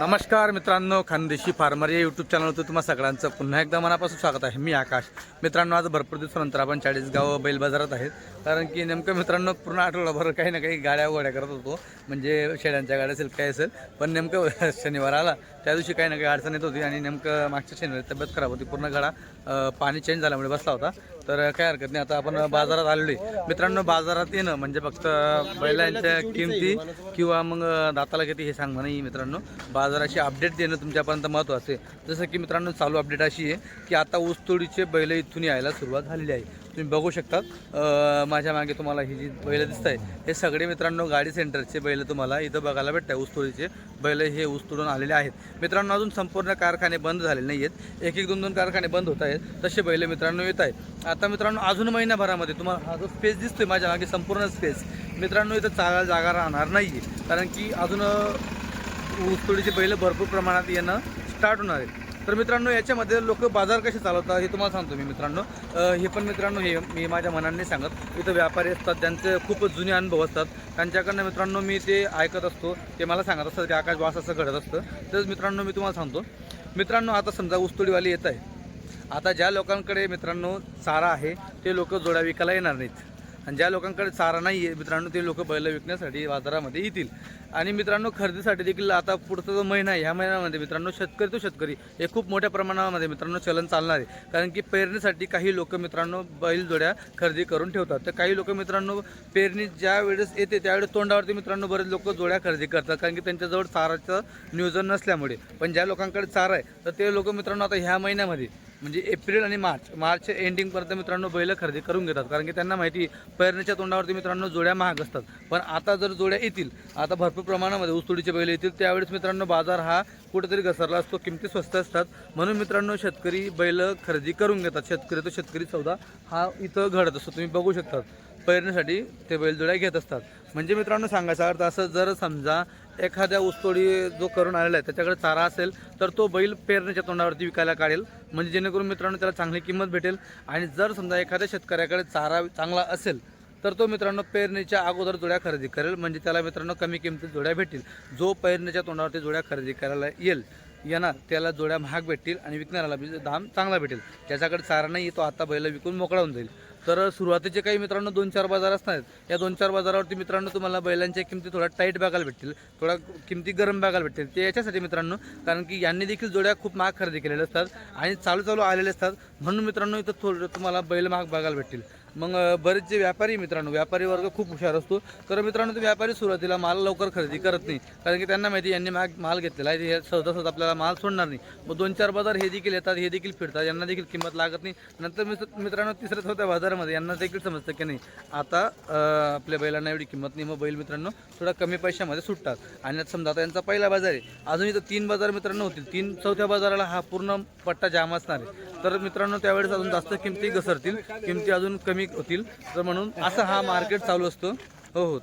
नमस्कार मित्रांनो खानदेशी फार्मर या यूट्यूब चॅनलवर तुम्हा सगळ्यांचं पुन्हा एकदा मनापासून स्वागत आहे. मी आकाश. मित्रांनो आज भरपूर दिवसानंतर आपण चाळीसगाव बैल बाजारात आहेत. कारण की नेमकं मित्रांनो पूर्ण आठवडाभर काही ना काही गाड्या वड्या करत होतो. म्हणजे शेड्यांच्या गाड्या असेल काय असेल. पण नेमकं शनिवार आला. त्या दिवशी काही ना काही अडचण येत होती आणि नेमकं मागच्या शनिवारी तब्येत खराब होती. पूर्ण गाडा पाणी चेंज झाल्यामुळे बसला होता. तर काय हरकत नाही. आता आपण बाजारात आलेलो आहे. मित्रांनो बाजारात येणं म्हणजे फक्त बैलांच्या किमती किंवा मग दाताला किती हे सांगणं नाही मित्रांनो. बाजाराची अपडेट देणं तुमच्यापर्यंत महत्त्वाचं आहे. जसं की मित्रांनो चालू अपडेट अशी आहे की आता ऊसतोडीचे बैल इथून यायला सुरुवात झालेली आहे. तुम्ही बघू शकतात माझ्या मागे तुम्हाला ही जी बैल दिसत आहे हे सगळे मित्रांनो गाडी सेंटरचे बैल तुम्हाला इथं बघायला भेटत आहे ऊसतोडीचे बैल हे ऊसतोडून आलेले आहेत. मित्रांनो अजून संपूर्ण कारखाने बंद झालेले नाही आहेत एक एक दोन दोन कारखाने बंद होत आहेत. तसे बैल मित्रांनो येत आहेत. आता मित्रांनो अजून महिन्याभरामध्ये तुम्हाला हा जो स्पेस दिसतोय माझ्या मागे संपूर्ण स्पेस मित्रांनो इथं चालायला जागा राहणार नाही आहे कारण की अजून ऊसतोडीचे बैल भरपूर प्रमाणात येणं स्टार्ट होणार आहे. तर मित्रांनो याच्यामध्ये लोक बाजार कसे चालवतात हे तुम्हाला सांगतो मी मित्रांनो. हे पण मित्रांनो हे मी माझ्या मनाने सांगत इथं व्यापारी असतात त्यांचे खूप जुने अनुभव असतात. त्यांच्याकडनं मित्रांनो मी ते ऐकत असतो ते मला सांगत असतात की आकाश वास असं घडत असतं. तर मित्रांनो मी तुम्हाला सांगतो. मित्रांनो आता समजा ऊसतोडीवाली येत आहे. आता ज्या लोकांकडे मित्रांनो चारा आहे ते लोक जोड्या विकायला येणार नाहीत. आणि ज्या लोकांकडे चारा नाही आहे मित्रांनो ते लोक बैल विकण्यासाठी बाजारामध्ये येतील. आणि मित्रांनो खरेदीसाठी देखील आता पुढचा जो महिना आहे ह्या महिन्यामध्ये मित्रांनो शेतकरी तो शेतकरी हे खूप मोठ्या प्रमाणामध्ये मित्रांनो चलन चालणार आहे. कारण की पेरणीसाठी काही लोक मित्रांनो बैलजोड्या खरेदी करून ठेवतात. तर काही लोक मित्रांनो पेरणी ज्या वेळेस येते त्यावेळेस तोंडावरती मित्रांनो बरेच लोक जोड्या खरेदी करतात. कारण की त्यांच्याजवळ चाराचं नियोजन नसल्यामुळे. पण ज्या लोकांकडे चारा आहे तर ते लोक मित्रांनो आता ह्या महिन्यामध्ये म्हणजे एप्रिल आणि मार्च मार्च एंडिंगपर्यंत मित्रांनो बैल खरेदी करून घेतात. कारण की त्यांना माहिती पेरणीच्या तोंडावरती मित्रांनो जोड्या महाग असतात. पण आता जर जोड्या येतील आता भरपूर प्रमाणामध्ये ऊसतोडीचे बैल येतील त्यावेळेस मित्रांनो बाजार हा कुठेतरी घसरला असतो किमती स्वस्त असतात. म्हणून मित्रांनो शेतकरी बैल खरेदी करून घेतात. शेतकरी तो शेतकरी सौदा हा इथं घडत असतो तुम्ही बघू शकतात. पेरण्यासाठी ते बैलजोड्या घेत असतात. म्हणजे मित्रांनो सांगायचा अर्थ असं जर समजा एखाद्या ऊसतोडी जो करून आलेला आहे त्याच्याकडे चारा असेल तर तो बैल पेरण्याच्या तोंडावरती विकायला काढेल. म्हणजे जेणेकरून मित्रांनो त्याला चांगली किंमत भेटेल. आणि जर समजा एखाद्या शेतकऱ्याकडे चारा चांगला असेल तर तो मित्रांनो पेरणीच्या अगोदर जोड्या खरेदी करेल. म्हणजे त्याला मित्रांनो कमी किमतीत जोड्या भेटतील. जो पेरणीच्या तोंडावरती जोड्या खरेदी करायला येईल येणार त्याला जोड्या महाग भेटतील आणि विकणाऱ्याला दाम चांगला भेटेल. ज्याच्याकडे चारा नाही तो आता बैल विकून मोकळा होऊन जाईल. तर सुरुवातीचे काही मित्रांनो दोन चार बाजार असणार आहेत. या दोन चार बाजारावरती मित्रांनो तुम्हाला बैलांच्या किमती थोड्या टाईट बघायला भेटतील. थोडा किमती गरम बघायला भेटतील. ते याच्यासाठी मित्रांनो कारण की यांनी देखील जोड्या खूप महाग खरेदी केलेल्या असतात आणि चालू चालू आलेले असतात. म्हणून मित्रांनो इथं थोडं तुम्हाला बैल महाग बघायला भेटतील. मग बरेचसे व्यापारी मित्रांनो. व्यापारी वर्ग खूप हुशार असतो. तर मित्रांनो ते व्यापारी सुरुवातीला माल लवकर खरेदी करत नाही. कारण की त्यांना माहिती यांनी माग माल घेतलेला आहे. हे सहजा सहज आपल्याला माल सोडणार नाही. मग दोन चार बाजार हे देखील येतात हे देखील फिरतात. यांना देखील किंमत लागत नाही. नंतर मित्रांनो तिसऱ्या चौथ्या बाजारामध्ये यांना देखील समजतं की नाही आता आपल्या बैलांना एवढी किंमत नाही. मग बैल मित्रांनो थोडा कमी पैशामध्ये सुटतात. आणि आता समजा आता यांचा पहिला बाजार आहे. अजून इथं तीन बाजार मित्रांनो होतील. तीन चौथ्या बाजाराला हा पूर्ण पट्टा जाम असणार आहे. तर मित्रांनो त्यावेळेस अजून जास्त किमती घसरतील. किमती अजून कमी होतील. तर म्हणून असं हा मार्केट चालू असतो. हो हो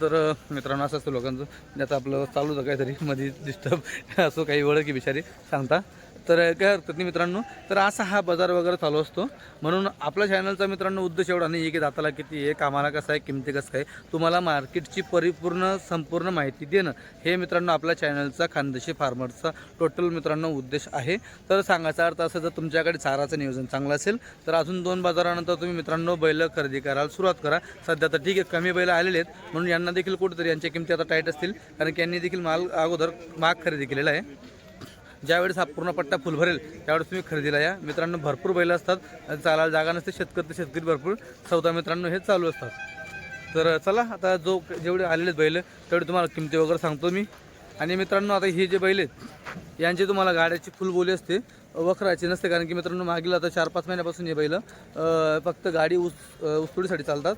तर मित्रांनो असं असतं लोकांचं. म्हणजे आपलं चालू होतं काहीतरी मध्ये डिस्टर्ब असं काही वळ की बिचारी. सांगता? तर काय हरकत नाही मित्रांनो. तर असा हा बाजार वगैरे चालू असतो. म्हणून आपल्या चॅनलचा मित्रांनो उद्देश एवढा नाही आहे की दाताला किती आहे कामाला कसं आहे किमती कसं आहे तुम्हाला मार्केटची परिपूर्ण संपूर्ण माहिती देणं हे मित्रांनो आपल्या चॅनलचा खानदेशी फार्मरचा टोटल मित्रांनो उद्देश आहे. तर सांगायचा अर्थ असं जर तुमच्याकडे चाराचं नियोजन चांगलं असेल तर अजून दोन बाजारानंतर तुम्ही मित्रांनो बैल खरेदी करायला सुरुवात करा. सध्या तर ठीक आहे कमी बैल आलेले आहेत म्हणून यांना देखील कुठेतरी यांच्या किमती आता टाईट असतील कारण की यांनी देखील माल अगोदर माग खरेदी केलेला आहे. ज्यावेळेस हा पूर्ण पट्टा फुल भरेल त्यावेळेस तुम्ही खरेदीला या. मित्रांनो भरपूर बैल असतात. चालायला जागा नसते शेतकरी शेतकरी भरपूर. चौदा मित्रांनो हे चालू असतात. तर चला आता जो जेवढे आलेले बैल तेवढे तुम्हाला किमती वगैरे सांगतो मी. आणि मित्रांनो आता हे जे बैल आहेत यांची तुम्हाला गाड्याची फुल बोली असते. वखराची नसते कारण की मित्रांनो मागील आता चार पाच महिन्यापासून हे बैल फक्त गाडी उस उसतोडीसाठी चालतात.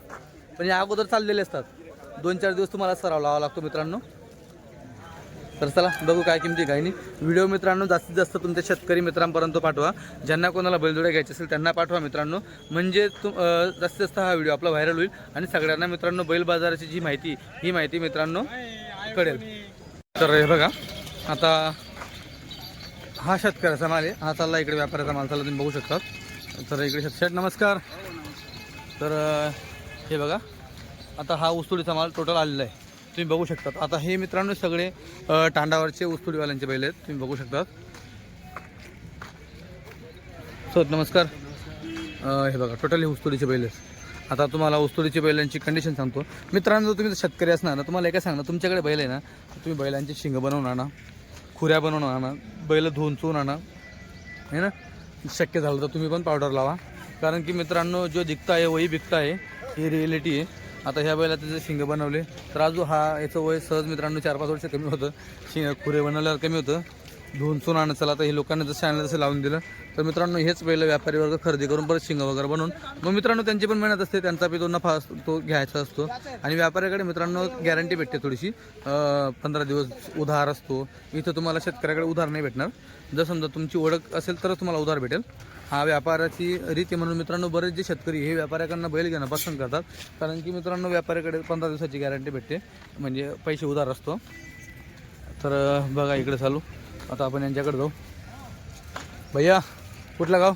पण या अगोदर चाललेले असतात. दोन चार दिवस तुम्हाला सराव लावा लागतो मित्रांनो. तर चला बघू काय किमती काय नाही. व्हिडिओ मित्रांनो जास्तीत जास्त तुमच्या शेतकरी मित्रांपर्यंत पाठवा. ज्यांना कोणाला बैलजोड्या घ्यायचे असेल त्यांना पाठवा मित्रांनो. म्हणजे तुम जास्तीत जास्त हा व्हिडिओ आपला व्हायरल होईल. आणि सगळ्यांना मित्रांनो बैल बाजाराची जी माहिती ही माहिती मित्रांनो कळेल. तर हे बघा आता हा शेतकऱ्याचा माल आहे. हा चालला इकडे व्यापाऱ्याचा माल चालला तुम्ही बघू शकता. तर इकडे शेत नमस्कार. तर हे बघा आता हा उसतोडीचा माल टोटल आलेला आहे. तुम्ही बघू शकतात. आता हे मित्रांनो सगळे तांडावरचे उस्तुडीवाल्यांचे बैल आहेत. तुम्ही बघू शकतात. सर नमस्कार. हे बघा टोटल हे बैल आहेत. आता तुम्हाला ऊसतोडीच्या बैलांची कंडिशन सांगतो. मित्रांनो तुम्ही शेतकरी असणार ना तुम्हाला एका सांगणार तुमच्याकडे बैल आहे ना तुम्ही बैलांची शिंग बनवून आणा खुऱ्या बनवून आणा बैल धुवून चून आणा है ना? शक्य झालं तर तुम्ही पण पावडर लावा. कारण की मित्रांनो जो दिखता आहे वही बिकता आहे ही रिॲलिटी आहे. आता ह्या बैलाचे जे शिंग बनवले तर आजू हा याचं वय सहज मित्रांनो चार पाच वर्ष कमी होतं. शिंग खुरे बनवल्यावर कमी होतं. धुवून चुन आणत चला आता हे लोकांना जसं आणलं तसं लावून दिलं. तर मित्रांनो हेच पहिलं व्यापारी वर्ग खरेदी करून परत शिंग वगैरे बनवून मग मित्रांनो त्यांची पण मेहनत असते. त्यांचा बी तो नफा असतो तो घ्यायचा असतो. आणि व्यापाऱ्याकडे मित्रांनो गॅरंटी भेटते थोडीशी. पंधरा दिवस उधार असतो. इथं तुम्हाला शेतकऱ्याकडे उधार नाही भेटणार. जर समजा तुमची ओळख असेल तरच तुम्हाला उधार भेटेल. हा व्यापाराची रीती म्हणून मित्रांनो बरेच जे शेतकरी हे व्यापाऱ्याकडनं बैल घेणं पसंत करतात. कारण की मित्रांनो व्यापाऱ्याकडे पंधरा दिवसाची गॅरंटी भेटते. म्हणजे पैसे उधार असतो. तर बघा इकडे चालू. आता आपण यांच्याकडे जाऊ. भैया कुठलं गाव?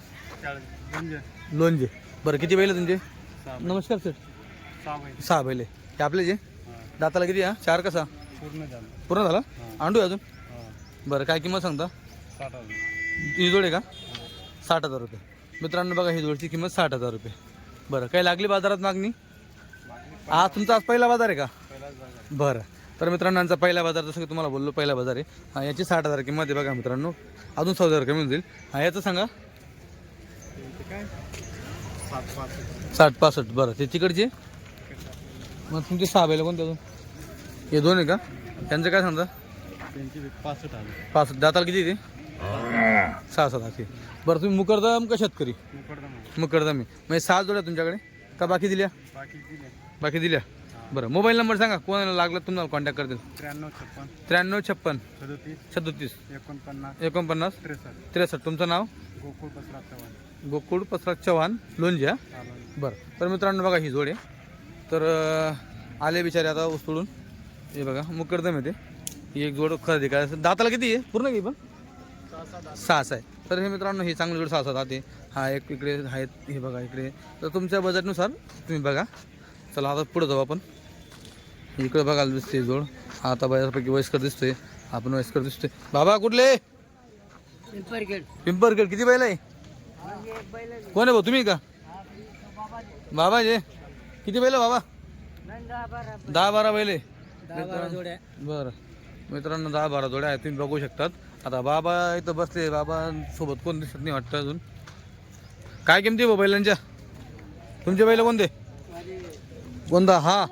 लोणजे. बरं किती बैल आहे तुमचे? नमस्कार सर सहा बैल. हे आपले जे? दाताला किती हा? चार कसा पूर्ण झालं? आणू अजून? बरं काय किंमत सांगता? ही जोड का? साठ हजार रुपये. मित्रांनो बघा ही जोडची किंमत साठ हजार रुपये. बरं काही लागली बाजारात मागणी? हा तुमचा आज पहिला बाजार आहे का? बरं. तर मित्रांनो यांचा पहिला बाजार जसं की तुम्हाला बोललो पहिला बाजार आहे. हा याची साठ हजार किंमत आहे बघा मित्रांनो. अजून चौदा हजार कमी जाईल. हा याचं सांगा. साठ पासष्ट बरं. ते तिकडचे? मग तुमचे सहा बैल कोणते अजून? हे दोन आहे का? त्यांचं काय सांगता पासष्ट दाताला किती ते? सहा सात आठशे. बरं तुम्ही मुकरदम का शेतकरी? मुकरदमी म्हणजे सहा जोड्या तुमच्याकडे. का बाकी दिल्या? बाकी दिले बाकी दिल्या? बरं मोबाईल नंबर सांगा. कोणाला लागलं तुम्हाला कॉन्टॅक्ट करतील. त्र्याण्णव छप्पन. त्र्याण्णव छप्पन. सदोतीस. सदोतीस. एकोणपन्नास. एकोणपन्नास. त्रेसष्ट. त्रेसष्ट. तुमचं नाव? गोकुळ बसरा चव्हाण. गोकुळ पसराज चव्हाण. चालू बरं. तर मित्रांनो बघा ही जोड आहे. तर आले बिचारे आता उचलून हे बघा मुकरदम येते ही एक जोड खरेदी करायचं. दाताला किती आहे? पूर्ण घे पण? सहा आहे. तर हे मित्रांनो ही चांगली जोड सहा सात आहे हा एक इकडे आहेत हे बघा इकडे. तर तुमच्या बजेटनुसार तुम्ही बघा. चला आता पुढे जाऊ आपण. इकडे बघायला दिसते जोड. हा आता बऱ्यापैकी वयस्कर दिसतोय. आपण वयस्कर दिसतोय. बाबा कुठले? पिंपरगड किती बैल आहे? कोण आहे भाऊ? तुम्ही का? बाबा जे किती बैल बाबा? दहा बारा बैल. आहे. बरं मित्रांनो दहा बारा जोड्या आहेत. तुम्ही बघू शकतात. आता बाबा इथं बसले बाबांसोबत कोण दिसत नाही वाटतं अजून. काय किमती भाऊ बैलांच्या? तुमचे बैल कोणते? कोणता? हा.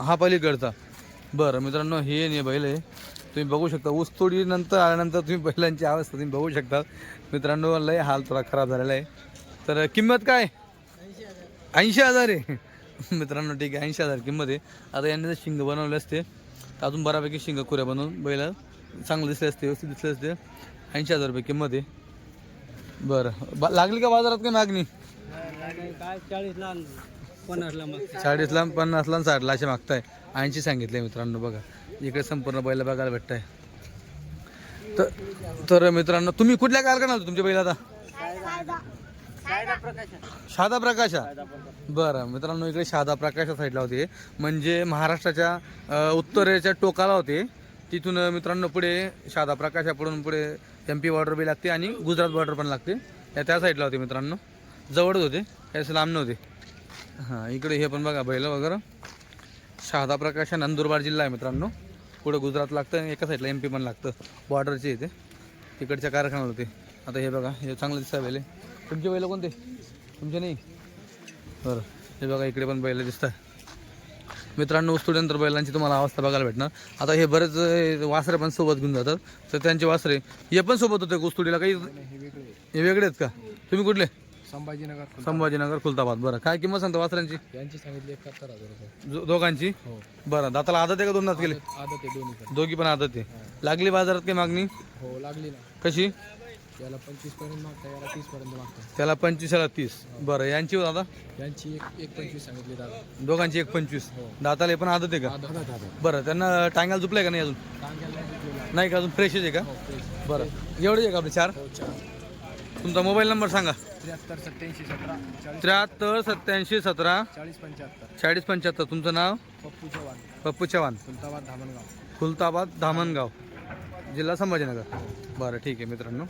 हा पलीकडचा. बरं मित्रांनो हे नाही बैल आहे. तुम्ही बघू शकता ऊसतोडी नंतर आल्यानंतर तुम्ही बैलांची अवस्था तुम्ही बघू शकता. मित्रांनो लय हाल थोडा खराब झालेला आहे. तर किंमत काय? ऐंशी हजार आहे. मित्रांनो ठीक आहे ऐंशी हजार किंमत आहे. आता यांनी जर शिंग बनवले असते. अजून बऱ्यापैकी शिंग कुऱ्या बनवून बैला चांगलं दिसले असते व्यवस्थित दिसले असते. ऐंशी हजार रुपये किंमत आहे. बरं. बा लागली का बाजारात काही मागणी? काय चाळीसला पन्नासला मग चाळीसला पन्नासला आणि साठला असे मागताय. ऐंशी सांगितले मित्रांनो बघा. इकडे संपूर्ण बैल बघायला भेटताय. तर तर मित्रांनो तुम्ही कुठल्या कारखान्यात तुमच्या बैल आता? शादा प्रकाशा. बरं. मित्रांनो इकडे शादा प्रकाशा साईडला होते. म्हणजे महाराष्ट्राच्या उत्तरेच्या टोकाला होते. तिथून मित्रांनो पुढे शादा प्रकाशापडून पुढे एम पी बॉर्डर बी लागते आणि गुजरात बॉर्डर पण लागते. या त्या साईडला होते मित्रांनो. जवळच होते त्याचं लांब नव्हते. हां इकडे हे पण बघा बैल वगैरे. शहादा प्रकाश हा नंदुरबार जिल्हा आहे मित्रांनो. पुढे गुजरात लागतं आणि एका साईडला एम पी पण लागतं बॉर्डरचे इथे. तिकडच्या कारखान्यात होते. आता हे बघा हे चांगलं दिसतं बैल. तुमचे बैल कोणते? तुमचे नाही? बरं हे बघा इकडे पण बैल दिसतात मित्रांनो ऊसतोडीनंतर बैलांची तुम्हाला अवस्था बघायला भेटणार. आता हे बरेच वासरे पण सोबत घेऊन जातात. तर त्यांचे वासरे हे पण सोबत होते ऊसतोडीला काही हे वेगळे आहेत. का? तुम्ही कुठले? संभाजीनगर संभाजीनगर खुलताबाद बरं. काय किंमत सांगता वासरांची? यांची सांगितली एकाहत्तर हजार रुपये. दोघांची? हो. बरं. दाताला आदत आहे का दोन दात गेले आदत आहे दोन्ही दोघी पण आदत आहे. लागली बाजारात काही मागणी? हो लागली ना. कशी? याला पंचवीसपर्यंत मागता याला तीस पर्यंत मागता. त्याला पंचवीसला तीस. बरं यांची हो दादा? यांची एक एक पंचवीस सांगितली दादा. दोघांची एक पंचवीस. दाताला हे पण आदत आहे का? दादा दादा बरं त्यांना टांगायला झुपलाय का नाही अजून? नाही का अजून? फ्रेशच आहे का? हो बरं. एवढे आहे का आपले चार? हो चार. तुमचा मोबाईल नंबर सांगा. त्र्याहत्तर सत्याऐंशी सतरा चाळीस. त्र्याहत्तर सत्याऐंशी सतरा. चाळीस पंच्याहत्तर. चाळीस पंच्याहत्तर. तुमचं नाव? पप्पू चव्हाण. पप्पू चव्हाण. सुलताबाद धामणगाव. खुलताबाद धामणगाव. जिल्हा संभाजीनगर. बरं ठीक आहे मित्रांनो.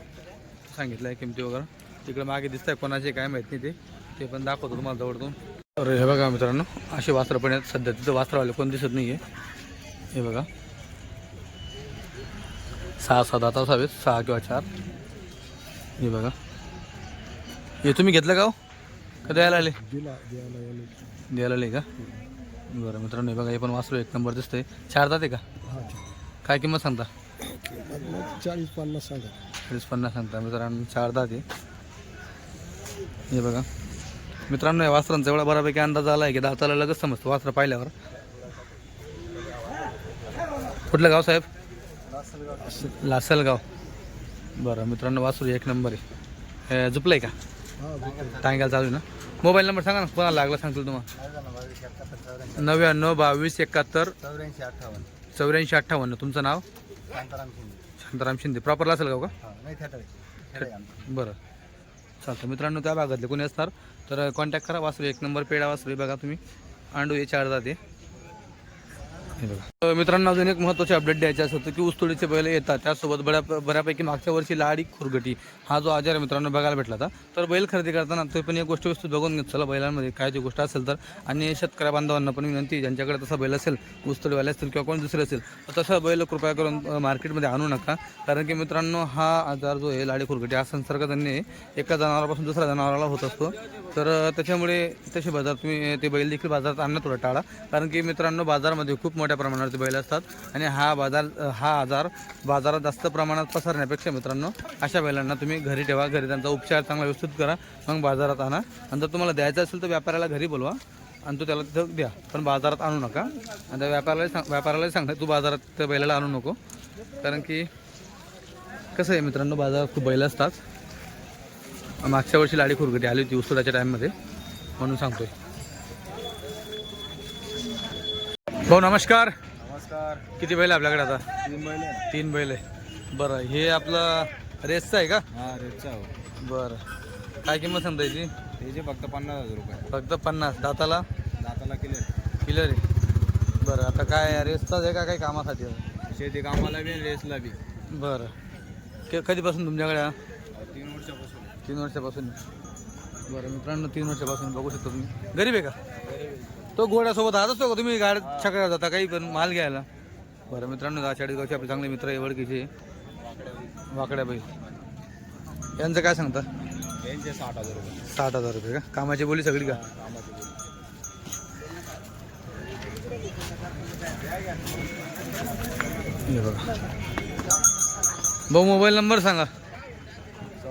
सांगितलं आहे किमती वगैरे. तिकडे मागे दिसत आहे कोणाचे काय माहीत नाही ते. ते पण दाखवतो तुम्हाला जवळतून तर हे बघा मित्रांनो असे वास्त्र पण आहेत. सध्या तिथं वास्त्रवाले कोण दिसत नाही आहे हे बघा. सहा सात आता असावेत सहा किंवा चार. हे बघा. हे तुम्ही घेतलं का हो? का द्यायला आले? द्यायला आले. का? बरं मित्रांनो हे बघा हे पण वासरू एक नंबर दिसतंय. चार जाते का? काय किंमत सांगता? चाळीस पन्नास सांगा. चाळीस पन्नास सांगता. मित्रांनो चार दहा ते. हे बघा. मित्रांनो या वासरांचा एवढा बऱ्यापैकी अंदाज आला आहे की दाताला लगेच समजतं वासरं पाहिल्यावर. कुठलं गाव साहेब? लासलगाव. बरं मित्रांनो वासरू एक नंबर आहे. हे झुपलं का? टांग्याला चालू आहे ना? मोबाईल नंबर सांगा ना कोणाला लागला सांगतो तुम्हाला? नव्याण्णव बावीस एकाहत्तर चौऱ्याऐंशी अठ्ठावन्न. चौऱ्याऐंशी अठ्ठावन्न तुमचं नाव? शांताराम शिंदे. शांताराम शिंदे. प्रॉपर लासलगाव का हा नाही थेटर बरं. चालतं. मित्रांनो त्या भागातले कोणी असणार तर कॉन्टॅक्ट करा. वासरू एक नंबर पेढा वासरू बघा तुम्ही. आंडू हे चार जाते. हे बघा मित्रांनो अजून एक महत्त्वाचे अपडेट द्यायचे असं होतं की ऊसतोडीचे बैल येतात. त्यासोबत बऱ्या बऱ्यापैकी मागच्या वर्षी लाडी खुरगटी हा जो आजार मित्रांनो बघायला भेटला होता. तर बैल खरेदी करताना ते पण एक गोष्ट वस्तू बघून घेत चला बैलांमध्ये काय जी गोष्ट असेल तर. आणि शेतकऱ्या बांधवांना पण विनंती ज्यांच्याकडे तसा बैल असेल ऊसतोडीवाले असतील किंवा कोण दुसरे असेल तर तसा बैल कृपया करून मार्केटमध्ये आणू नका. कारण की मित्रांनो हा आजार जो आहे लाडी खुरगटी हा संसर्ग त्यांनी एका जनावरापासून दुसऱ्या जनावराला होत असतो. तर त्याच्यामुळे तसे बाजार तुम्ही ते बैल देखील बाजारात आणणं थोडं टाळा. कारण की मित्रांनो बाजारामध्ये खूप मोठ्या मोठ्या प्रमाणावरती बैल असतात. आणि हा बाजार हा आजार बाजारात जास्त प्रमाणात पसरण्यापेक्षा मित्रांनो अशा बैलांना तुम्ही घरी ठेवा. घरी त्यांचा उपचार चांगला व्यवस्थित करा. मग बाजारात आणा. आणि जर तुम्हाला द्यायचं असेल तर व्यापाऱ्याला घरी बोलवा. आणि तो त्याला तिथं द्या. पण बाजारात आणू नका. आणि त्या व्यापाऱ्याला सांग व्यापाऱ्यालाही सांगता तू बाजारात त्या बैलाला आणू नको. कारण की कसं आहे मित्रांनो बाजारात खूप बैल असतात. मागच्या वर्षी लाडी खुरगटी आली होती उसुराच्या टाईममध्ये म्हणून सांगतोय. भाऊ नमस्कार. नमस्कार. किती बैल आपल्याकडे आता? तीन महिने तीन बैल आहे. बरं हे आपलं रेसचं आहे का? हा रेटचा हो. बरं. काय किंमत सांगता याची? फक्त पन्नास हजार रुपये. फक्त पन्नास. दाताला? दाताला किलो किलर आहे. बरं आता काय रेसचाच आहे का काही कामासाठी? आहे? शेती कामाला बी रेसला बी. बरं. के कधीपासून तुमच्याकडे हा? तीन वर्षापासून. तीन वर्षापासून. बरं मित्रांनो तीन वर्षापासून बघू शकता तुम्ही. गरीब आहे का? तो घोड्यासोबत हात असतो का? तुम्ही गाड्यात छकड्यावर जाता काही पण माल घ्यायला? बरं मित्रांनो दहा चाळीस गावचे आपले चांगले मित्र आहे वडकीचे वाकड्या बाई यांचं काय सांगता? यांचे साठ हजार रुपये. साठ हजार रुपये का? कामाची बोली सगळी का. हे बघा. भाऊ मोबाईल नंबर सांगा.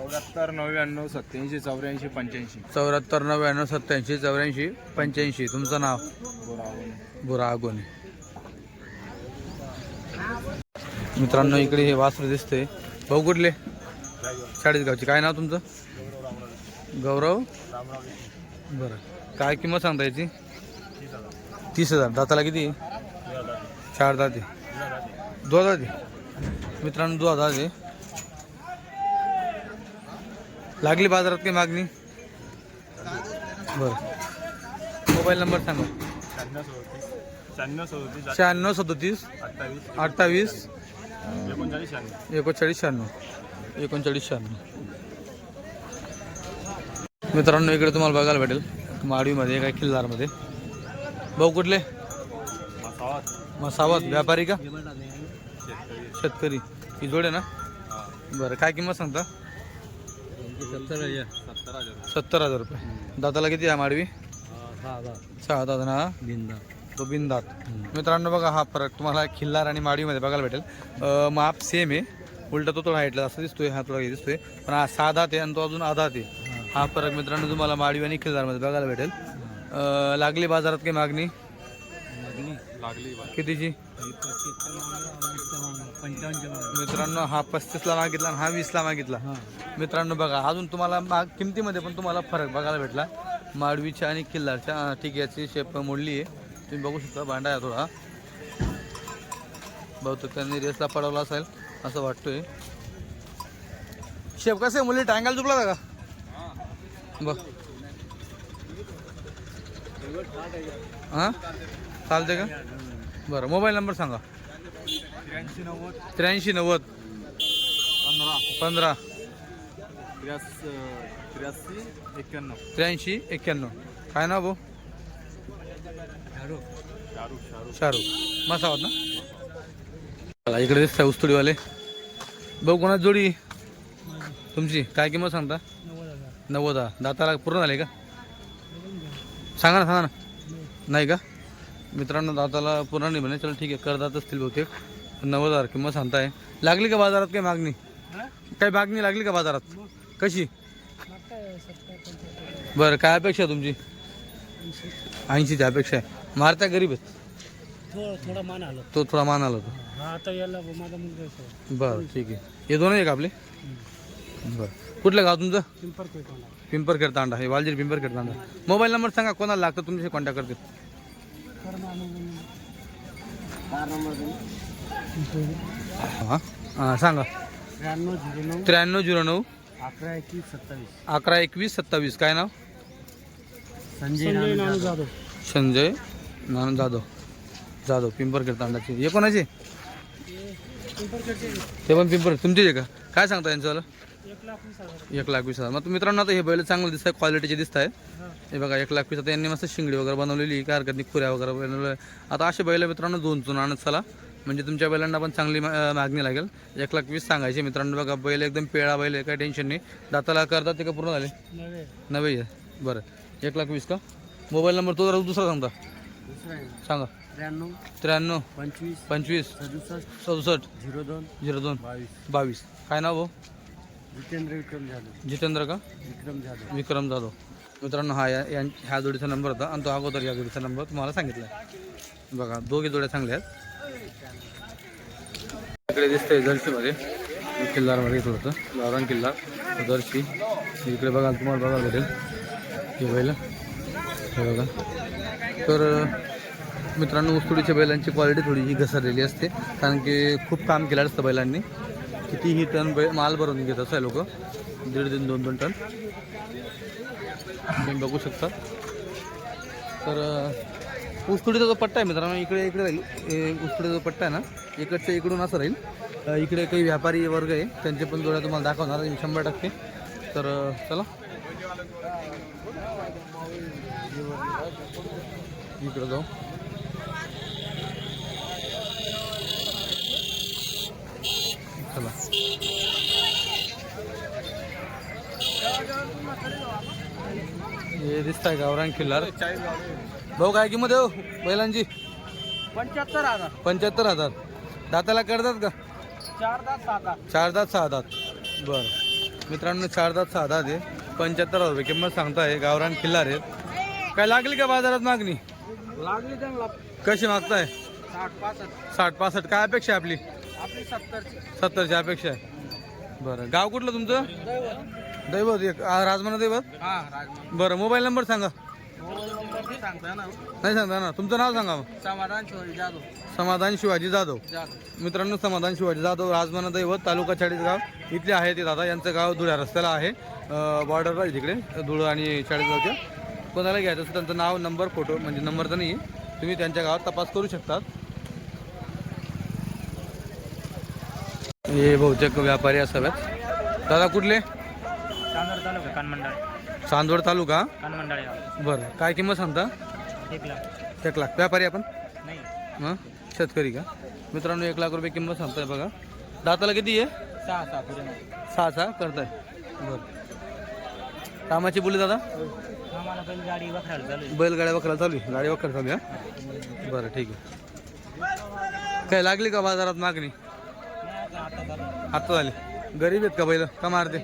चौऱ्याहत्तर नव्याण्णव सत्याऐंशी चौऱ्याऐंशी पंच्याऐंशी. चौऱ्याहत्तर नव्याण्णव सत्याऐंशी चौऱ्याऐंशी पंच्याऐंशी. तुमचं नाव? बोरावणे बुरा आगोने मित्रांनो इकडे हे वासर दिसते भाऊ कुठले? चाळीसगावचे. काय नाव तुमचं? गौरव? बरं. काय किंमत सांगता याची? तीस हजार. दाताला किती? चार दाते. दोन दाते. मित्रांनो दोन दाते. लागली बाजारात काही मागणी? बरं. मोबाईल नंबर सांगा. शहाण्णव सदतीस सदोतीस अठ्ठावीस एकोणचाळीस शहाण्णव. एकोणचाळीस शहाण्णव. मित्रांनो इकडे तुम्हाला बघायला भेटेल. माडवीमध्ये काय किल्लारमध्ये भाऊ कुठले? मसावत. व्यापारी का? शेतकरी. ही आहे ना? बरं काय किंमत सांगता? सत्तर हजार सत्तर रुपये दाताला किती आहे माडवी? सहा दादा ना? तो बिनदात. मित्रांनो बघा हा फरक तुम्हाला खिल्लार आणि माडवीमध्ये बघायला भेटेल. माप सेम आहे. उलटा तो थोडा हाईटला जास्त दिसतोय हा थोडा दिसतोय. पण हा साधा आहे आणि तो अजून आधा आहे. हा फरक मित्रांनो तुम्हाला माडवी आणि खिल्लारमध्ये बघायला भेटेल. लागली बाजारात काही मागणी? लागली कितीची? मित्रांनो हा पस्तीसला मागितला आणि हा वीसला मागितला. मित्रांनो बघा अजून तुम्हाला माग किमतीमध्ये पण तुम्हाला फरक बघायला भेटला. माडवीच्या आणि किल्लारच्या ठीक आहे याची शेप मोडली आहे. तुम्ही बघू शकता भांडा आहे थोडा. बहुतेक त्यांनी रेसला पडवला असेल असं वाटतोय. शेप कसं आहे मुली? टांगायला चुकला का? बघ. हां? चालते का? बरं मोबाईल नंबर सांगा. त्र्याऐंशी नव्वद. त्र्याऐंशी नव्वद पंधरा. पंधरा. त्र्याऐंशी एक्क्याण्णव त्र्याऐंशी एक्क्याण्णव काय नाव भाऊ? शाहरुख. शाहरुख. मसावत ना? चला इकडे दिसताय उस्तुडीवाले भाऊ कोणाची जोडी? तुमची. काय किंमत सांगता? नव्वद दाताला पूर्ण झाले का? सांगा ना सांगा ना. नाही का? मित्रांनो दाताला पूर्ण नाही म्हणे चला ठीक आहे. करदात असतील बहुतेक. नव्वद हजार किंमत सांगताय. लागली का बाजारात काही मागणी? काही मागणी लागली का बाजारात? कशी? बरं काय अपेक्षा आहे तुमची? ऐंशीची अपेक्षा आहे. मारत्या गरीब आहेत. थोडं थोडा मान आलं. तो थोडा मान आला होता. हा आता याला माझा मुलगा येतो बरं ठीक आहे. हे दोन आहे का आपले बरं. कुठलं गाव तुमचं? पिंपर पिंपरखेड तांडा. हे वालजीर पिंपरखेड तांडा. मोबाईल नंबर सांगा कोणाला लागतं तुमचे कॉन्टॅक्ट करतील? हां सांगा. त्र्याण्णव झिरो नऊ. त्र्याण्णव झिरो नऊ अकरा एकवीस सत्तावीस. अकरा एकवीस सत्तावीस काय नाव? संजय नानू जाधव. संजय नाना जाधव. जाधव पिंपरखेड तांडाचे हे कोणाचे? ते पण पिंपर. तुमचेच आहे का? काय सांगता यांचं एक लाख वीस हजार. मग मित्रांनो आता हे बैल चांगलं दिसत आहे क्वालिटीचे दिसत आहे हे बघा एक लाख वीस आता यांनी मस्त शिंगडी वगैरे बनवलेली काय हरकत नाही खुऱ्या वगैरे बनवल्या आता असे बैल मित्रांनो दोन दोन आणत चला. म्हणजे तुमच्या बैलांना पण चांगली मागणी लागेल. एक लाख वीस सांगायचे मित्रांनो बघा बैल एकदम पेळा बैल आहे काय टेन्शन नाही. दाताला करतात ते का पूर्ण झाले? नव्हे नवे आहे. बरं. एक लाख वीस का? मोबाईल नंबर तो जरा दुसरा सांगता. दुसरा आहे. सांगा. त्र्याण्णव त्र्याण्णव पंचवीस पंचवीस सदुसष्ट सदुसष्ट झिरो दोन झिरो दोन बावीस. बावीस. काय नाव भाऊ? जितेंद्र विक्रम जाधव. जितेंद्र का? विक्रम जाधव. विक्रम जाधव. मित्रांनो हा या या- ह्या जोडीचा नंबर होता आणि तो अगोदर या जोडीचा नंबर तुम्हाला सांगितला बघा दोघे जोड्या चांगल्या आहेत. इकडे दिसतंय जर्सीमध्ये. किल्लारमध्ये थोडंसं गावरान किल्ला जर्सी. इकडे बघा तुम्हाला बघा भेटेल. हे बैल. हे बघा. तर मित्रांनो उस्तुडीच्या बैलांची क्वालिटी थोडीशी घसरलेली असते कारण की खूप काम केलं असतं बैलांनी. कितीही टन माल भरून घेत असं लोक दीड दिन दोन दोन टन. तुम्ही बघू शकता. तर अ, ऊसतोडीचा जो पट्टा आहे मित्रांनो इकडे इकडे राहील. ए, ऊसतोडीचा जो पट्टा आहे ना इकडच्या इकडून असं राहील. इकडे काही व्यापारी वर्ग आहे त्यांचे पण जोड्या तुम्हाला दाखवणार मी शंभर टक्के. तर चला. इकडे जाऊ. चला. हे दिसत आहे गावरान किल्लार. भाऊ काय किंमत आहे हो? बैलांची? पंच्याहत्तर हजार. पंच्याहत्तर हजार. दाताला करतात का? चार दात सात दात. चार दात सहा दात. बरं. मित्रांनो चार दात सहा दात आहे. पंच्याहत्तर हजार रुपये किंमत सांगताय. गावरान किल्लार आहेत काय लागली का बाजारात मागणी? लागली त्यांना. कशी मागताय? साठ पासष्ट. साठ पासष्ट. काय अपेक्षा आहे आपली? आपली सत्तरची. सत्तरची अपेक्षा आहे. बरं गाव कुठलं तुमचं? दैवत एक आ, राजमाना दैवत? हा राजमान. बरं मोबाईल नंबर सांगा. मोबाईल नंबर बी सांगता ना नाही सांगता ना तुमचं नाव सांगा मग. समाधान चोरी जाधव. समाधान शिवाजी जाधव. जाधव. मित्रांनो समाधान शिवाजी जाधव राजमाना दैवत तालुका चाळीसगाव. इथले आहे ते दादा. यांचं गाव धुळ्या रस्त्याला आहे. बॉर्डरला आहे तिकडे. धुळं आणि चाळीसगावच्या. कोणाला घ्यायचं असेल त्यांचं नाव नंबर फोटो म्हणजे नंबर तर नाही आहे. तुम्ही त्यांच्या गावात तपास करू शकतात. हे बहुतेक व्यापारी असाव्यात दादा कुठले? चांदर तालुका कानमंडळ. चांदवड तालुका? कानमंडळ बरं. काय किंमत सांगता? एक लाख. एक लाख. व्यापारी आपण? नाही. हां? शेतकरी का? मित्रांनो एक लाख रुपये किंमत सांगताय बघा. दाताला किती आहे? सहा सहा सहा सहा करताय. बरं. कामाची बोली दादा? आम्हाला चालू. बैलगाड्या वखरा चालू आहे. गाडी वखर चालू आहे? बरं ठीक आहे. काय लागली का बाजारात मागणी? आत्ता आता गरीब आहेत का बैल? का मारते?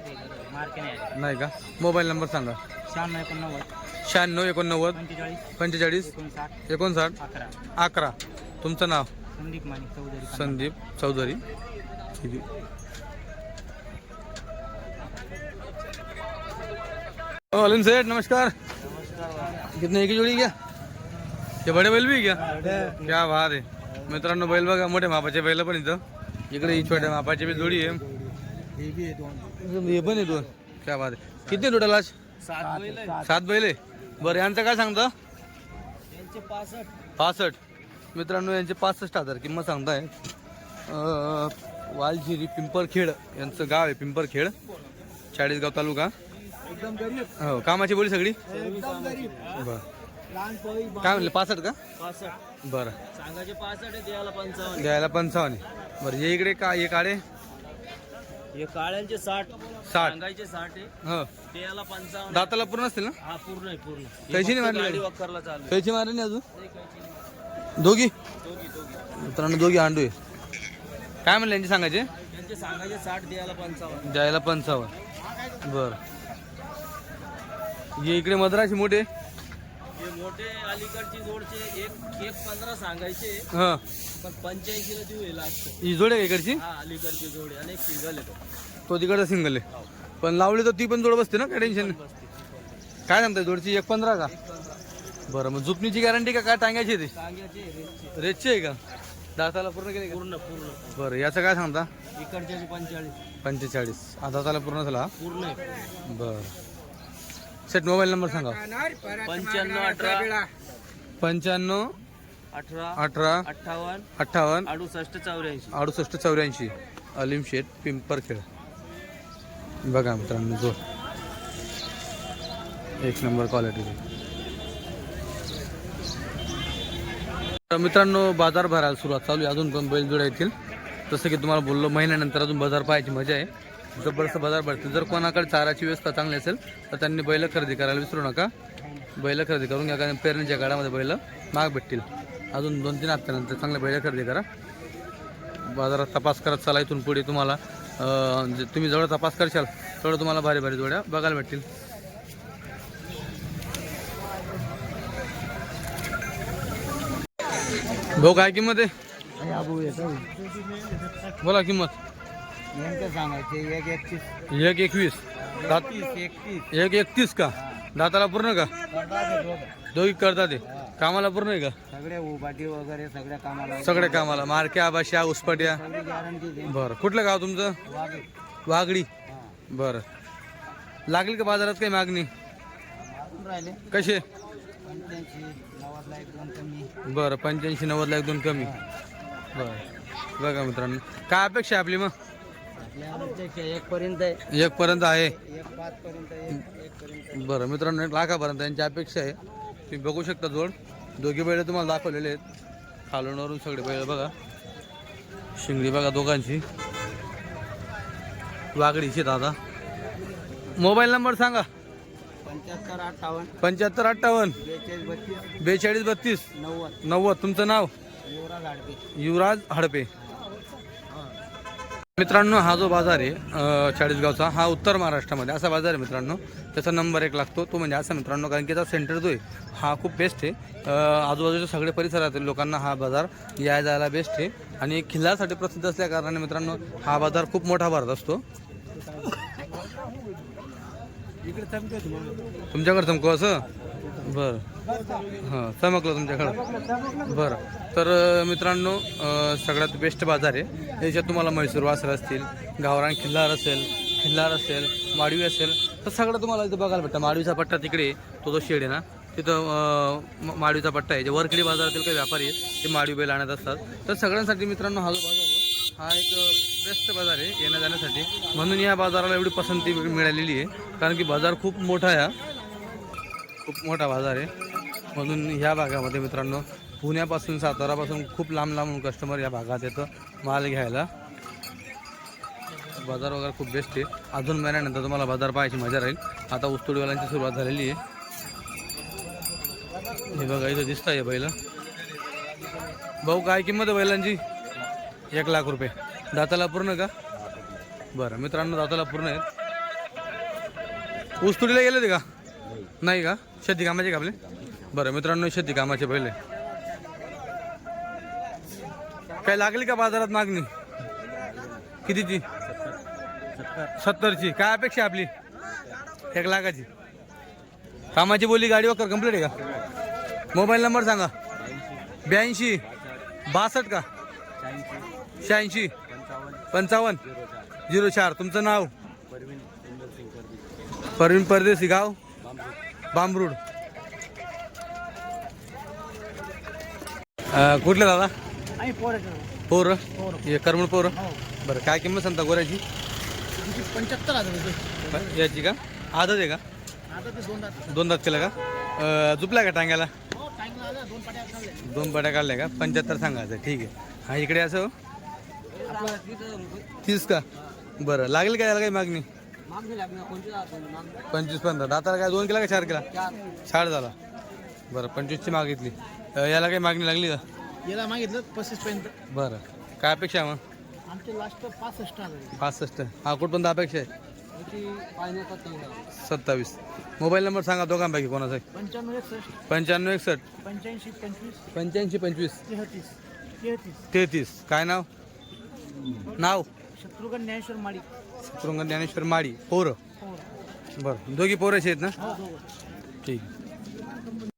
नाही का? मोबाईल नंबर सांगा. शहाण्णव एकोणनव्वद शहाण्णव एकोणनव्वद पंचेचाळीस एकोणसाठ अकरा. तुमचं नाव? संदीप चौधरी. संदीप चौधरी ठीक आहे सेठ नमस्कार. कितने एक जोड़ी क्या? ये बड़े बैल बी क्या? क्या बात आहे मित्रांनो बैल बघा मोठ्या मापाचे बैल पण इथं. इकडे ही छोट्या मापाची बी जोडी आहे. हे बी आहे दोन. हे पण आहे दोन. क्या बात आहे. किती टोटल आज? सात बैल सात बैल आहे. बरं यांचं काय सांगता? त्यांचे पासष्ट. पासष्ट. मित्रांनो यांचे पासष्ट हजार किंमत सांगताय. अं, वालझिरी पिंपरखेड यांचं गाव आहे पिंपरखेड चाळीसगाव तालुका. एकदम गरीब. हो कामाची बोली सगळी? एकदम गरीब. बरं. लहान पोळी काय म्हणले पासष्ट का? पासष्ट. बरं. सांगायचे पासष्ट आहे द्यायला पंचावन्न. द्यायला पंचावन्न. आहे. बरं हे इकडे का हे काळे? हे काळ्यांचे साठ साठ. सांगायचे साठ आहे. हो. पंचावन्न दाताला पूर्ण असतील ना? हा पूर्ण आहे पूर्ण. कैची नाही गाडी मारली चालू कैची मारली नाही अजून दोघी? दोघी दोघी. मित्रांनो दोघी अंडू आहे काय म्हणले यांचे सांगायचे? त्यांचे सांगायचे साठ द्यायला पंचावन्न. द्यायला पंचावन्न. बरं. हे इकडे मद्राशी मोठे. हे मोठे अलीकडची जोडचे एक एक पंधरा सांगायचे हां. पण पंच्याऐंशीला देऊ हे लास्ट ही जोड आहे का इकडची? हा अलीकडची जोडे आणि एक सिंगल आहे तो. तो तिकडचा सिंगल आहे. पण लावली तर ती पण जोड बसते ना काय टेन्शन नाही. काय सांगताय जोडची एक पंधरा का? बरं मग झुपणीची गॅरंटी का काय टांग्याची ती? सांगायचे रेटचे रेटची आहे का? दाताला पूर्ण केली का? पूर्ण पूर्ण. बरं याचं काय सांगता? इकडचे पंचेचाळीस. पंचेचाळीस. हा दाताला पूर्ण झाला पूर्ण आहे. बरं. सेट मोबाईल नंबर सांगा. पंच्याण्णव अठरा. पंच्याण्णव अठरा. अठरा. अठ्ठावन्न. अठ्ठावन्न. अडुसष्ट चौऱ्याऐंशी. अडुसष्ट चौऱ्याऐंशी. अलीम शेठ पिंपरखेड बघा मित्रांनो जो एक नंबर क्वालिटी तर मित्रांनो बाजार भरायला सुरुवात चालू आहे. अजून पण बैलजोड्या येतील. जसं की तुम्हाला बोललो महिन्यानंतर अजून बाजार पाहायची मजा आहे. जबरदस्त बाजार भरतील जर कोणाकडे चाराची व्यवस्था चांगली असेल तर त्यांनी बैल खरेदी करायला विसरू नका. बैल खरेदी करून घ्या कारण पेरणीच्या काळामध्ये बैल महाग भेटतील. अजून दोन तीन हप्त्यानंतर चांगले बैल खरेदी करा. बाजारात तपास करत चला इथून पुढे तुम्हाला तुम्ही जवळ तपास करशाल तेवढं तुम्हाला भारी भारी जोड्या बघायला भेटतील. भाऊ काय किंमत आहे? बोला किंमत. नेमकं सांगायचे एक एकतीस. एक एकवीस. दात एकतीस एक एकतीस का? दाताला पूर्ण का? दोघी करतात ते. कामाला पूर्ण आहे का? सगळे उभाटी वगैरे सगळ्या कामाला. सगळे कामाला. मारक्या आबाश्या उसपट्या गॅरंटी दे बरं. कुठलं गाव तुमचं? वागे वाघडी. हा. बरं. लागली का बाजारात काही मागणी? राहिले. कसे? बरं पंच्याऐंशी नव्वदला एक दोन कमी बरं. बघा मित्रांनो. काय अपेक्षा आहे आपली मग? एक पर्यंत आहे. एक पर्यंत बरं मित्रांनो एक लाखापर्यंत यांची अपेक्षा आहे. तुम्ही बघू शकता जोड. दोघे बैल तुम्हाला दाखवलेले आहेत. खालूनवरून सगळे बैल बघा. शिंगडी बघा दोघांची. वागडीची दादा मोबाईल नंबर सांगा. पंच्याहत्तर अठ्ठावन्न. पंच्याहत्तर अठ्ठावन्न. बेचाळीस बत्तीस. बेचाळीस बत्तीस. नव्वद. नव्वद. तुमचं नाव? युवराज गाडगे युवराज हडपे. मित्रांनो हा जो बाजार आहे चाळीसगावचा हा उत्तर महाराष्ट्रामध्ये असा बाजार आहे मित्रांनो. त्याचा नंबर एक लागतो. तो म्हणजे असा मित्रांनो कारण की त्याचा सेंटर जो आहे हा खूप बेस्ट आहे. आजूबाजूच्या सगळे परिसरातील लोकांना हा बाजार याय जायला बेस्ट आहे. आणि खिल्लासाठी प्रसिद्ध असल्या कारणाने मित्रांनो हा बाजार खूप मोठा भरत असतो. तुमच्याकडे चमको असं? बरं. हां चमकलं तुमच्याकडं. बरं. तर मित्रांनो सगळ्यात बेस्ट बाजार आहे. याच्यात तुम्हाला म्हैसूर वासर असतील गावरान खिल्लार असेल खिल्लार असेल माडवी असेल तर सगळं तुम्हाला इथं बघायला भेटतं. माडवीचा पट्टा तिकडे तो जो शेड आहे ना. तिथं माडवीचा पट्टा आहे. जे वरखेडी बाजारातील काही व्यापारी आहेत ते माडवी बैल आणत असतात. तर सगळ्यांसाठी मित्रांनो हा जो बाजार आहे हा एक बेस्ट बाजार आहे येण्या जाण्यासाठी. म्हणून या बाजाराला एवढी पसंती मिळालेली आहे. कारण की बाजार खूप मोठा आहे खूप मोठा बाजार आहे. म्हणून ह्या भागामध्ये मित्रांनो पुण्यापासून सातारापासून खूप लांब लांब कस्टमर या भागात येतं माल घ्यायला. बाजार वगैरे खूप बेस्ट आहे. अजून महिन्यानंतर तुम्हाला बाजार पाहायची मजा राहील. आता उस्तोडीवाल्यांची सुरुवात झालेली आहे. हे बघा इथं दिसत आहे बैल. भाऊ काय किंमत आहे बैलांची? एक लाख रुपये. दाताला पूर्ण का? बरं मित्रांनो दाताला पूर्ण आहेत. ऊसतोडीला गेले ते का? नाही का? शेती कामाचे का आपले? बरं मित्रांनो शेती कामाचे पहिले. काय लागली का बाजारात मागणी? कितीची? सत्तरची. काय अपेक्षा आहे आपली? एक लाखाची. कामाची बोली गाडी वकर कंप्लीट आहे का? मोबाईल नंबर सांगा. ब्याऐंशी. बासष्ट का? शहाऐंशी. पंचावन्न. झिरो चार. तुमचं नाव? परवीन परदेशी गाव? बांबरूड. अं, दादा? पोरं पोरं? पोरं. हे करमूळ पोरं? हो. बरं काय किंमत सांगता गोऱ्याची? पंच्याहत्तर हजार रुपये. याची का? आदत आहे का? आता ते दोन दात. दोन दात केलं का? अं, झुपला का टांग्याला? हो आलं दोन पाट्या चालले दोन पड्या काढल्या का? पंच्याहत्तर सांगायचं ठीक आहे. हा इकडे असं तिथं तीस का? बरं लागेल का याला काही मागणी. पंचवीस पंधरा. दाताला काय दोन केला का चार केला? चार. चार झाला. बरं पंचवीसची मागितली. अं, याला काही मागणी लागली का? याला मागितलं पस्तीस पर्यंत. बरं. काय अपेक्षा आहे मग? आमचे लास्ट पासष्ट हजार पासष्ट. हा कुठपर्यंत अपेक्षा आहे? सत्तावीस मोबाईल नंबर सांगा दोघांपैकी कोणाचा आहे पंच्याण्णव एकसष्ट. पंच्याण्णव एकसष्ट. पंच्याऐंशी पंचवीस. पंच्याऐंशी पंचवीस. तेहतीस. तेहतीस. तेहतीस. काय नाव? नाव? शत्रुघ्न ज्ञानेश्वर माळी. शत्रुंग ज्ञानेश्वर माडी पोरं. हो बरं. दोघी पोरंच आहेत ना? हो दोघं. ठीक.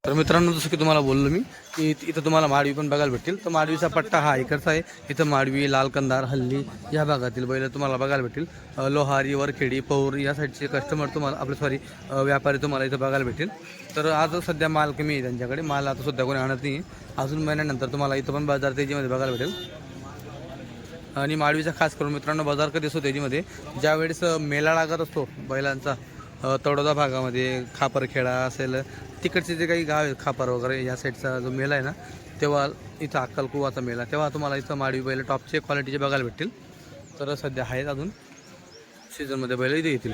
तर मित्रांनो जसं की तुम्हाला बोललो मी की इथं तुम्हाला माडवी पण बघायला भेटतील. तर माडवीचा पट्टा हा इकडचा आहे. इथं माडवी लालकंदार हल्ली या भागातील बैल तुम्हाला बघायला भेटतील. लोहारी वरखेडी पौर या साईडचे कस्टमर तुम्हाला आपले सॉरी व्यापारी तुम्हाला इथं बघायला भेटतील. तर आज सध्या माल कमी आहे त्यांच्याकडे. माल आता सध्या कोणी आणत नाही अजून महिन्यानंतर तुम्हाला इथं पण बाजार तेजीमध्ये बघायला भेटेल. आणि माडवीचा खास करून मित्रांनो बाजार कधी असतो त्याच्यामध्ये ज्यावेळेस अ, मेळा लागत असतो बैलांचा तळोदा भागामध्ये खापरखेडा असेल तिकडचे जे काही गाव आहेत खापर वगैरे या साईडचा जो मेला आहे ना तेव्हा इथं अक्कलकुवाचा मेला. तेव्हा तुम्हाला इथं माडवी बैल टॉपचे क्वालिटीचे बघायला भेटतील. तर सध्या आहेत अजून. सीझनमध्ये बैल इथे येतील.